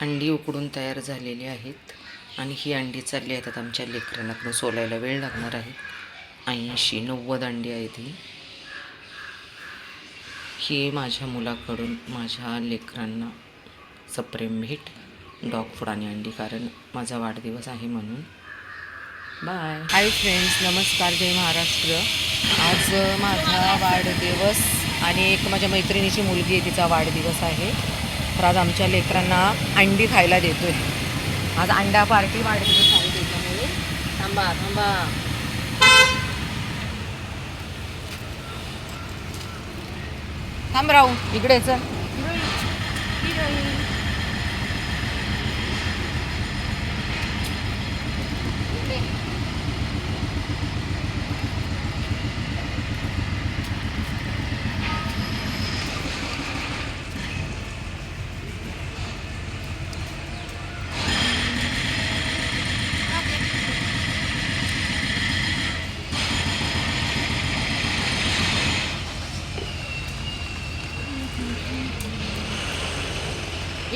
अंडी उकडून तयार झालेली आहेत. आणि ही अंडी चालली आहेत. आता आमच्या लेकरांना सोलायला वेळ लागणार आहे. ऐंशी नव्वद अंडी आहेत ही. ही माझ्या मुलाकडून माझ्या लेकरांना सप्रेम भेट डॉग फूड आणि अंडी कारण माझा वाढदिवस आहे म्हणून. बाय हाय फ्रेंड्स नमस्कार. जय महाराष्ट्र. आज माझा वाढदिवस आणि एक माझ्या मैत्रिणीची मुलगी आहे. तिचा वाढदिवस आहे. तर आज आमच्या लेकरांना अंडी खायला देतोय. आज अंडा पार्टी वाढते आहे थांबा थांबा. थांब राहू इकडे चल.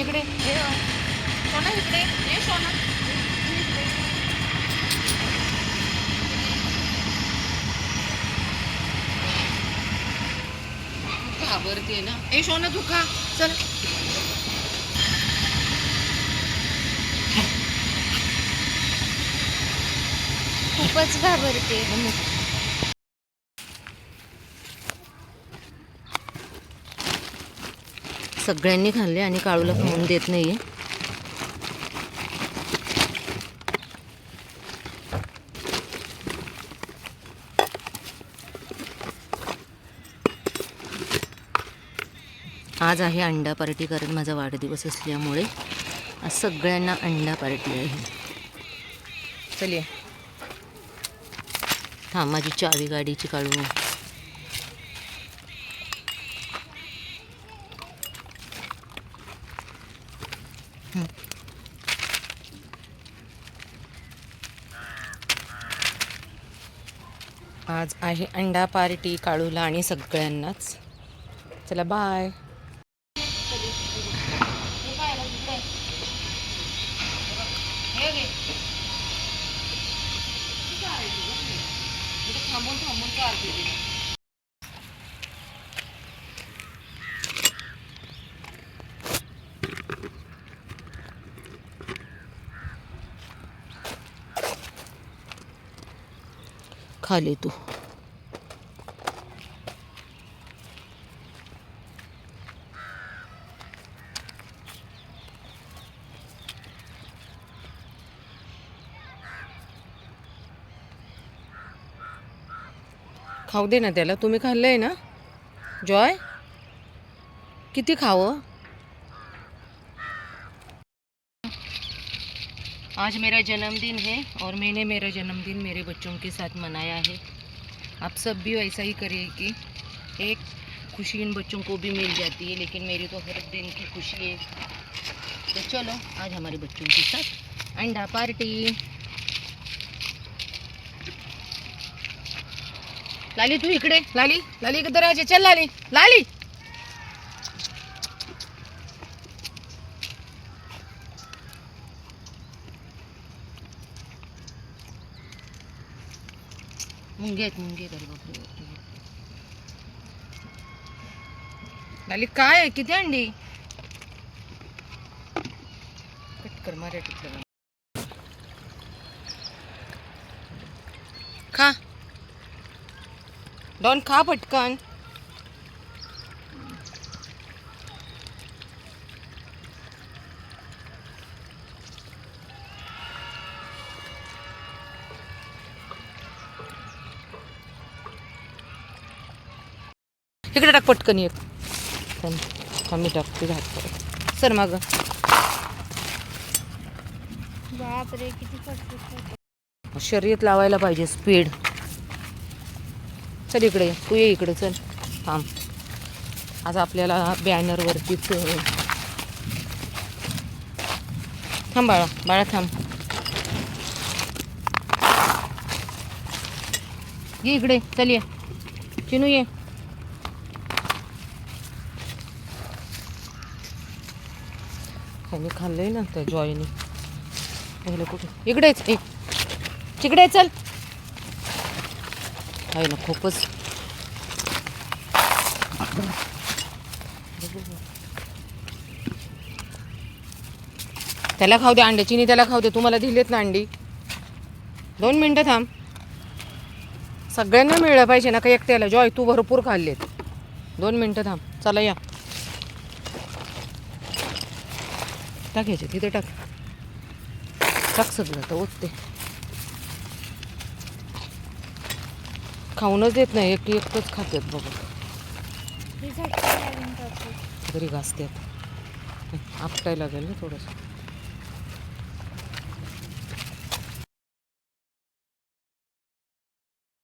इकडे. हे सोना इकडे. ये सोना. घाबरते ना. ए सोना तू खा. चल. खूपच घाबरते. सगळ्यांनी खाल्ले आणि काळूला खाऊन देत नाहीये. आज आहे अंडा पार्टी कारण माझा वाढदिवस असल्यामुळे आज सगळ्यांना अंडा पार्टी आहे. चलिये थांब माझी चावी गाडीची काढू आज आहे अंडा पार्टी काळूला आणि सगळ्यांनाच. चला बाय खाली तू. खाऊ दे ना त्याला. तुम्ही खाल्लंय ना? जॉय? किती खावं? आज मेरा जन्मदिन है और मैंने मेरा जन्मदिन मेरे बच्चों के साथ मनाया है। आप सब भी ऐसा ही करिए कि एक खुशी इन बच्चों को भी मिल जाती है, लेकिन मेरी तो हर दिन की खुशी है। तो चलो, आज हमारे बच्चों के साथ अंडा पार्टी। लाली, तू इकडे, लाली लाली इकडे राजे चल लाली लाली। मुंगे आहेत मुंगे आहेत, अरे बापरे बापरे. लाली काय आहे? किती अंडी कट कर मारे टिकलं खा डॉन खा पटकन इकडे टाक पटकन एक. थांब मी टाकते हात परत. सर माग. शर्यत लावायला पाहिजे स्पीड. चल इकडे तू ये इकडे चल. थांब. आज आपल्याला बॅनरवरतीच थांब बाळा बाळा थांब. ये इकडे चल ये. चिनू ये. हो, खाली खाल्लंय ना जॉयनी पहिलं कुठे? इकडेच एक तिकडे चल. आहे ना खूपच. त्याला खाऊ दे अंडे चिनी त्याला खाऊ दे. तुम्हाला दिलेत ना अंडी. दोन मिनटं थांब. सगळ्यांना मिळलं पाहिजे ना का एकट्याला? जॉय तू भरपूर खाल्लेत. दोन मिनटं थांब. चला या. टाकायचे तिथे टाक. टाक सगळं तर ओतते. खाऊनच देत नाही एक एकटंच खातात बघा. घरी घासतात आपटायला लागेल ना थोडंसं.